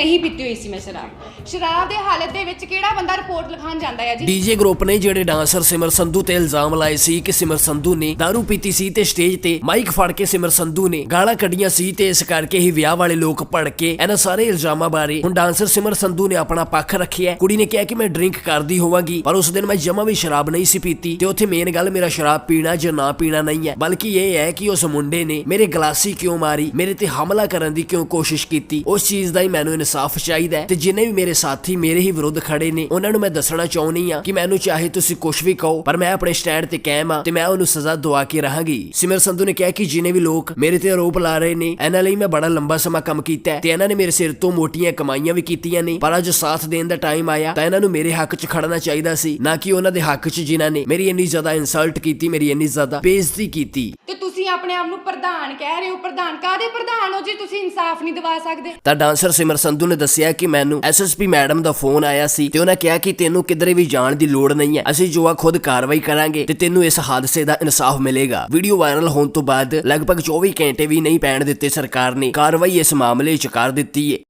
ਨਹੀਂ ਪੀਤੀ ਹੋਈ ਸੀ ਮੈਂ ਸ਼ਰਾਬ। ਸ਼ਰਾਬ ਦੇ ਹਾਲਤ ਦੇ ਵਿੱਚ ਕਿਹੜਾ ਬੰਦਾ ਰਿਪੋਰਟ ਲਿਖਾਉਣ ਜਾਂਦਾ ਹੈ ਜੀ? ਡੀਜੇ ਗਰੁੱਪ ਨੇ ਜਿਹੜੇ ਡਾਂਸਰ ਸਿਮਰ ਸੰਧੂ ਤੇ ਇਲਜ਼ਾਮ ਲਾਏ ਸੀ ਕਿ ਸਿਮਰ ਸੰਧੂ ਨੇ दारू ਪੀਤੀ ਸੀ ਤੇ ਸਟੇਜ ਤੇ ਮਾਈਕ ਫੜ ਕੇ ਸਿਮਰ ਸੰਧੂ ਨੇ ਗਾਲਾਂ ਕੱਢੀਆਂ ਸੀ ਤੇ ਇਸ ਕਰਕੇ ਹੀ ਵਿਆਹ ਵਾਲੇ ਲੋਕ ਭੜ ਕੇ ਇਹਨਾਂ ਸਾਰੇ ਇਲਜ਼ਾਮਾਂ ਬਾਰੇ ਹੁਣ ਡਾਂਸਰ ਸਿਮਰ ਸੰਧੂ ਨੇ ਆਪਣਾ ਪੱਖ ਰੱਖਿਆ ਕੁੜੀ ਨੇ ਕਿਹਾ ਕਿ ਮੈਂ ਡਰਿੰਕ ਕਰਦੀ ਹੋਵਾਂਗੀ, ਪਰ ਉਸ ਦਿਨ ਮੈਂ ਜਮਾ ਵੀ ਸ਼ਰਾਬ ਨਹੀਂ ਸੀ ਪੀਤੀ ਤੇ ਉੱਥੇ ਮੇਨ ਗੱਲ ਮੇਰਾ ਸ਼ਰਾਬ ਪੀਣਾ ਜਾਂ ਨਾ ਪੀਣਾ ਨਹੀਂ ਹੈ, ਬਲਕਿ ਇਹ ਹੈ ਕਿ ਉਸ ਮੁੰਡੇ ਨੇ ਮੇਰੇ ਗਲਾਸੀ ਕਿਉਂ ਮਾਰੀ, ਮੇਰੇ ਤੇ ਹਮਲਾ ਕਰਨ ਦੀ ਕਿਉਂ ਕੋਸ਼ਿਸ਼ ਕੀਤੀ, ਉਸ ਚੀਜ਼ ਦਾ ਹੀ ਮੈਨੂੰ ਇਨਸਾਫ ਚਾਹੀਦਾ ਤੇ ਜਿੰਨੇ ਵੀ ਮੇਰੇ ਸਾਥੀ ਮੇਰੇ ਹੀ ਵਿਰੁੱਧ ਖੜੇ ਨੇ, ਉਹਨਾਂ ਨੂੰ ਮੈਂ ਦੱਸਣਾ ਚਾਹੁੰਦੀ ਆ ਕਿ ਮੈਨੂੰ ਚਾਹੇ ਤੁਸੀਂ ਕੁਝ ਵੀ ਕਹੋ, ਪਰ ਮੈਂ ਆਪਣੇ ਸਟੈਂਡ ਤੇ ਕਾਇਮ ਆ ਤੇ ਮੈਂ ਉਹਨੂੰ ਸਜ਼ਾ ਦਵਾ ਕੇ ਰਹਾਂਗੀ। ਸਿਮਰ ਸੰਧੂ ਨੇ ਕਿਹਾ ਕਿ ਜਿਨੇ ਵੀ ਲੋਕ ਮੇਰੇ ਤੇ ਆਰੋਪ ਲਾ ਰਹੇ ਨੇ, ਇਹਨਾਂ ਲਈ ਮੈਂ ਬੜਾ ਲੰਬਾ ਸਮਾਂ ਕੰਮ ਕੀਤਾ ਤੇ ਇਹਨਾਂ ਨੇ ਮੇਰੇ ਸਿਰ ਤੋਂ ਮੋਟੀਆਂ ਕਮਾਈਆਂ ਵੀ ਕੀਤੀਆਂ ਨੇ। ਪਰ ਅੱਜ ਸਾਥ ਦੇਣ ਦਾ ਟਾਈਮ ਆਇਆ ਤਾਂ ਇਹਨਾਂ ਨੂੰ ਮੇਰੇ ਹੱਕ 'ਚ ਖੜਨਾ ਚਾਹੀਦਾ ਸੀ, ਨਾ ਕਿ ਉਹਨਾਂ ਦੇ ਹੱਕ 'ਚ ਜਿਨ੍ਹਾਂ ਨੇ ਮੇਰੀ ਇੰਨੀ ਜ਼ਿਆਦਾ ਇਨਸਲਟ ਕੀਤੀ, ਮੇਰੀ ਇੰਨੀ ਜ਼ਿਆਦਾ ਬੇਇੱਜ਼ਤੀ ਕੀਤੀ। ਆਪਣੇ ਆਪ ਨੂੰ ਪ੍ਰਧਾਨ ਕਹਿ ਰਹੇ ਹੋ? ਪ੍ਰਧਾਨ ਕਾਦੇ ਪ੍ਰਧਾਨ ਹੋ ਜੀ? ਤੁਸੀਂ ਇਨਸਾਫ ਨਹੀਂ ਦਿਵਾ ਸਕਦੇ। ਤਾਂ ਡਾਂਸਰ ਸਿਮਰ ਸੰਧੂ ਨੇ ਦੱਸਿਆ ਕਿ ਮੈਨੂੰ ਐਸਐਸਪੀ ਮੈਡਮ ਦਾ ਫੋਨ ਆਇਆ ਸੀ ਤੇ ਉਹਨਾਂ ਕਿਹਾ ਕਿ ਤੈਨੂੰ ਕਿਧਰੇ ਵੀ ਜਾਣ ਦੀ ਲੋੜ ਨਹੀਂ ਹੈ। ਅਸੀਂ ਜੋ ਆ ਖੁਦ ਕਾਰਵਾਈ ਕਰਾਂਗੇ ਤੇ ਤੈਨੂੰ ਇਸ ਹਾਦਸੇ ਦਾ ਇਨਸਾਫ ਮਿਲੇਗਾ। ਵੀਡੀਓ ਵਾਇਰਲ ਹੋਣ ਤੋਂ ਬਾਅਦ ਲਗਭਗ 24 ਘੰਟੇ ਵੀ ਨਹੀਂ ਪੈਣ ਦਿੱਤੇ ਸਰਕਾਰ ਨੇ। ਕਾਰਵਾਈ ਇਸ ਮਾਮਲੇ 'ਚ ਕਰ ਦਿੱਤੀ ਹੈ